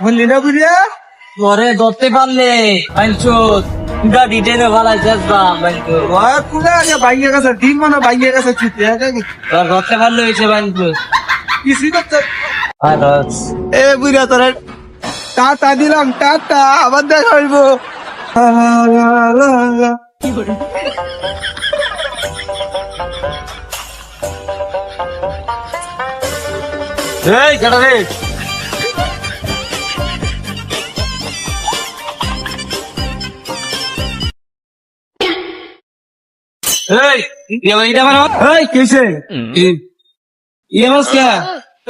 বললি না বুড়িয়া পরে ধরতে পারলে পাইছত গাড়ি টেনে ভালো চেষ্টাম বাইকু ওর পুরা আগে বাইয়ে গেছে? ডিম মানে বাইয়ে গেছে ছুটি তোর ধরতে পারলে হয়েছে কিছুই করতে আর এ বুড়িয়া তোর টাটা দিলাম টাটা আবার দেখা হইব। এই কেটা রে? এই ইয়া মানো এই কিসে? ইয়া মাস কে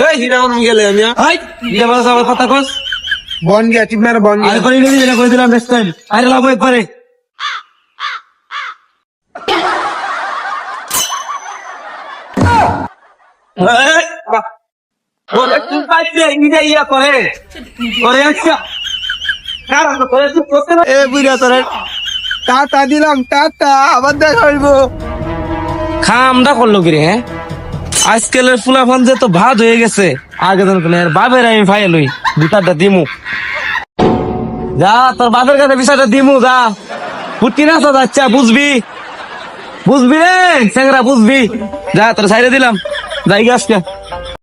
এই হিরা গেলে আমি। হাই ইয়া মাস আমার কথা কস। বন গিয়া বন আরে করে নিবি না করে দিলাম নেক্সট টাইম আরে লাভ একবারে ওরে পাইছে ইয়া করে করে আচ্ছা এ তোর টাটা দিলাম টাটা আবার দেখা হইব। খামটা করল কি রে হ্যাঁ? আজকালের ফুলাফান যে তো ভাত হয়ে গেছে, আগে দিন আর বাপের আমি ফাইল হই বিচারটা দিমু। যা, তোর বাপের কাছে বিচারটা দিমু, যা। ফুটি না তো যাচ্ছা বুঝবি? বুঝবি রে সেংরা বুঝবি। যা, তোর সাইডে দিলাম। যাই গাছ